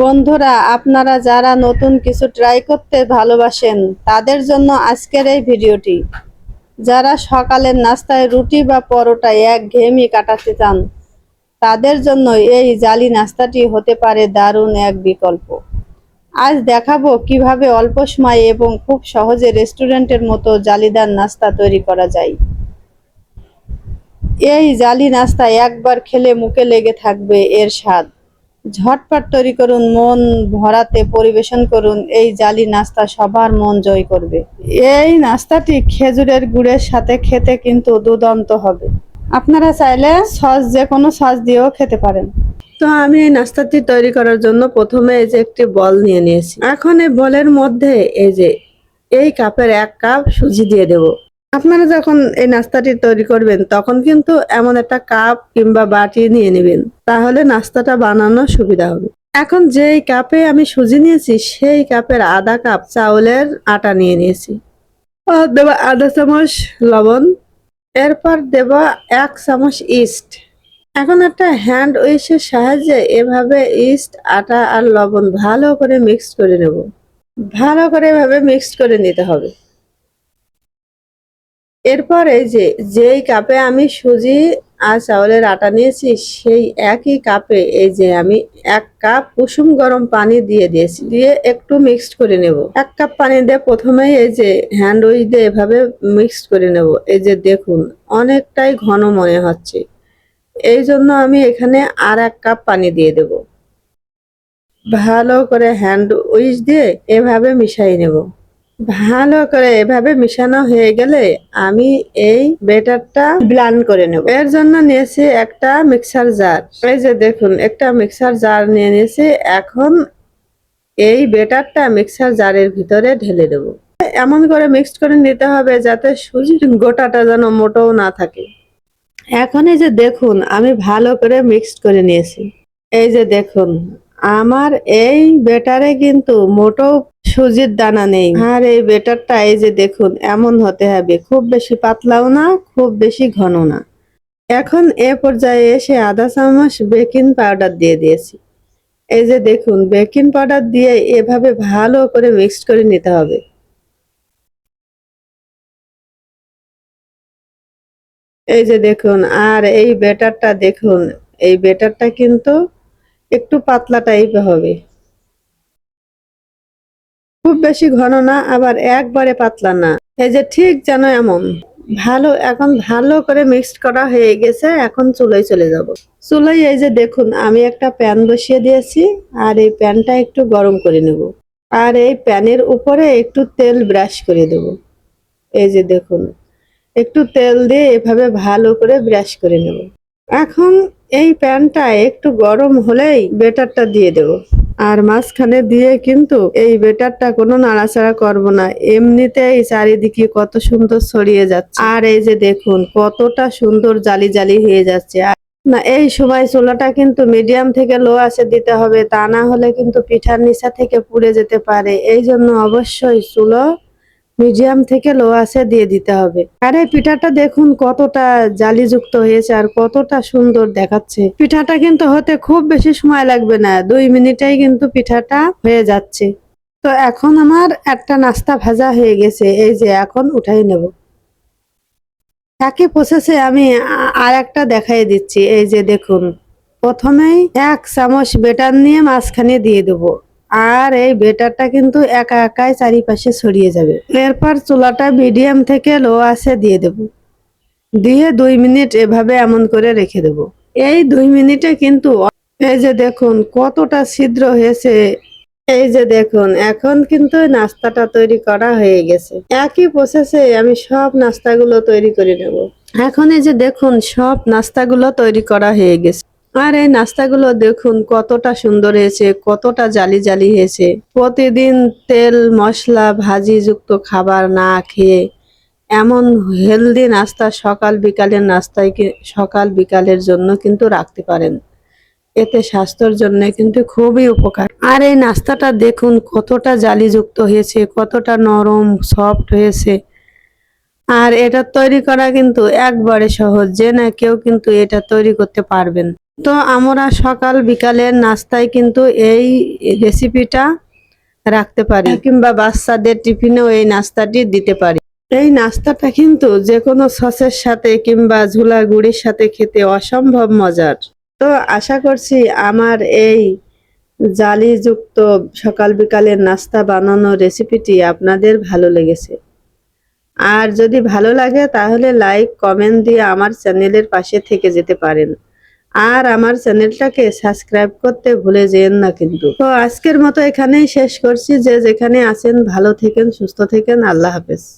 বন্ধুরা, আপনারা যারা নতুন কিছু ট্রাই করতে ভালোবাসেন, তাদের জন্য আজকের এই ভিডিওটি। যারা সকালের নাস্তায় রুটি বা পরোটা এক ঘেয়েমি কাটাতে চান, তাদের জন্য এই জালি নাস্তাটি হতে পারে দারুণ এক বিকল্প। আজ দেখাবো কীভাবে অল্প সময়ে এবং খুব সহজে রেস্টুরেন্টের মতো জালিদার নাস্তা তৈরি করা যায়। এই জালি নাস্তা একবার খেলে মুখে লেগে থাকবে, এর স্বাদ। ঝটপট তৈরি করুন মন ভরাতে পরিবেশন করুন এই জালি নাস্তা সবার মন জয় করবে। এই নাস্তাটি খেজুরের গুড়ের সাথে খেতে কিন্তু দুদন্ত হবে। আপনারা চাইলে সস যে কোনো সস দিয়েও খেতে পারেন। তো আমি এই নাস্তাটি তৈরি করার জন্য প্রথমে এই যে একটি বল নিয়ে নিয়েছি। এখন এই বলের মধ্যে এই যে এই কাপের এক কাপ সুজি দিয়ে দেব। আপনারা যখন এই নাস্তাটি তৈরি করবেন তখন কিন্তু এমন একটা কাপ কিংবা বাটি নিয়ে নেবেন। তাহলে নাস্তাটা বানানো সুবিধা হবে। এখন যেই কাপে আমি সুজি নিয়েছি, সেই কাপের আধা কাপ চাউলের আটা নিয়ে নিয়েছি। দেব আধা চামচ লবণ, এরপর দেব এক চামচ ইস্ট। এখন একটা হ্যান্ড উইশের সাহায্যে এভাবে ইস্ট, আটা আর লবণ ভালো করে মিক্স করে নেব। ভালো করে এভাবে মিক্স করে নিতে হবে। এরপর যে, যেই কাপে আমি সুজি আর চাউলের আটা নিয়েছি, সেই একই কাপে এই যে আমি এক কাপ কুসুম গরম পানি দিয়ে দিয়েছি, দিয়ে একটু মিক্সড করে নেব। এক কাপ পানি দিয়ে প্রথমেই এই যে হ্যান্ড উইচ দিয়ে এভাবে মিক্সড করে নেব। এই যে দেখুন, অনেকটাই ঘন মনে হচ্ছে। এই জন্য আমি এখানে আর এক কাপ পানি দিয়ে দেব। ভালো করে হ্যান্ড উইচ দিয়ে এভাবে মিশাই নেব। ভালো করে এভাবে মিশানো হয়ে গেলে আমি এই বেটারটা ব্লান্ড করে নেব। এর জন্য নিয়েছি একটা মিক্সার জার। এই যে দেখুন, একটা মিক্সার জার নিয়ে নিয়েছি। এখন এই বেটারটা মিক্সার জারের ভিতরে ঢেলে দেব। এমন করে মিক্সড করে নিতে হবে যাতে সুজির গোটাটা যেন মোটেও না থাকে। এখন এই যে দেখুন, আমি ভালো করে মিক্সড করে নিয়েছি। এই যে দেখুন আমার এই বেটারে কিন্তু মোটো সুজির দানা নেই। আর এই বেটারটা এই যে দেখুন, এমন হতে হবে, খুব বেশি পাতলাও না, খুব বেশি ঘন না। এখন এ পর্যায়ে এসে আধা চামচ বেকিং পাউডার দিয়ে দিয়েছি। এই যে দেখুন, বেকিং পাউডার দিয়ে এভাবে ভালো করে মিক্সড করে নিতে হবে। এই যে দেখুন, আর এই বেটারটা দেখুন, এই বেটারটা কিন্তু একটু পাতলা টাইপের হবে। খুব বেশি ঘন না, আবার একবারে পাতলা না। এই যে ঠিক যেন এমন। ভালো, এখন ভালো করে মিক্সড করা হয়ে গেছে, এখন চুলোয় চলে যাব। চুলোয় এই যে দেখুন, আমি একটা প্যান বসিয়ে দিয়েছি, আর এই প্যানটা একটু গরম করে নেব। আর এই প্যানের উপরে একটু তেল ব্রাশ করে দেব। এই যে দেখুন, একটু তেল দিয়ে এভাবে ভালো করে ব্রাশ করে নেব। এখন এই প্যানটা একটু গরম হলেই বেটারটা দিয়ে দেব। আর মাঝখানে দিয়ে কিন্তু এই বেটারটা কোনো নাড়াচাড়া করব না। এমনিতেই চারিদিকে কত সুন্দর ছড়িয়ে যাচ্ছে। আর এই যে দেখুন, কতটা সুন্দর জালি জালি হয়ে যাচ্ছে। না, এই সময় চুলাটা কিন্তু মিডিয়াম থেকে লো আসে দিতে হবে, তা না হলে কিন্তু পিঠার নিচা থেকে পুড়ে যেতে পারে। এই জন্য অবশ্যই চুলো মিডিয়াম থেকে লো আছে দিয়ে দিতে হবে। আর এই পিঠাটা দেখুন কতটা জালিযুক্ত হয়েছে আর কতটা সুন্দর দেখাচ্ছে। পিঠাটা কিন্তু হতে খুব বেশি সময় লাগবে না, দুই মিনিটেই কিন্তু পিঠাটা হয়ে যাচ্ছে। তো এখন আমার একটা নাস্তা ভাজা হয়ে গেছে, এই যে এখন উঠাই নেব। একই প্রসেসে আমি আর একটা দেখাই দিচ্ছি, এই যে দেখুন। প্রথমেই এক চামচ বেটার নিয়ে মাঝখানে দিয়ে দেবো। আর এই বেটারটা কিন্তু একা একাই চারিপাশে ছড়িয়ে যাবে। এরপর চুলাটা মিডিয়াম থেকে লো আছে দিয়ে দেব। দিয়ে দুই মিনিট এভাবে এমন করে রেখে দেব। এই দুই মিনিটে কিন্তু এই যে দেখুন কতটা ছিদ্র হয়েছে। এই যে দেখুন, এখন কিন্তু নাস্তাটা তৈরি করা হয়ে গেছে। একই প্রসেসে আমি সব নাস্তাগুলো তৈরি করে নেব। এখন এই যে দেখুন, সব নাস্তাগুলো তৈরি করা হয়ে গেছে। আর এই নাস্তাগুলো দেখুন, কতটা সুন্দর হয়েছে, কতটা জালি জালি হয়েছে। প্রতিদিন তেল, মশলা ভাজি যুক্ত খাবার না খেয়ে এমন হেলদি নাস্তা সকাল বিকালের নাস্তায় সকাল বিকালের জন্য কিন্তু রাখতে পারেন। এতে স্বাস্থ্যের জন্য কিন্তু খুবই উপকার। আর এই নাস্তাটা দেখুন, কতটা জালিযুক্ত হয়েছে, কতটা নরম, সফট হয়েছে। আর এটা তৈরি করা কিন্তু একবারে সহজ, যে না কেউ কিন্তু এটা তৈরি করতে পারবেন। তো আমরা সকাল বিকালের নাস্তায় কিন্তু এই রেসিপিটা রাখতে পারি কিংবা বাচ্চাদের টিফিনেও এই নাস্তাটি দিতে পারি। এই নাস্তাটা কিন্তু যে কোনো সসের সাথে কিংবা ঝুলা গুড়ির সাথে খেতে অসম্ভব মজার। তো আশা করছি আমার এই জালিযুক্ত সকাল বিকালের নাস্তা বানানোর রেসিপিটি আপনাদের ভালো লেগেছে। আর যদি ভালো লাগে তাহলে লাইক কমেন্ট দিয়ে আমার চ্যানেলের পাশে থেকে যেতে পারেন। আর আমার চ্যানেলটাকে সাবস্ক্রাইব করতে ভুলে যেন না কিন্তু। তো আজকের মতো এখানেই শেষ করছি। যে যেখানে আছেন, ভালো থেকেন, সুস্থ থেকেন। আল্লাহ হাফেজ।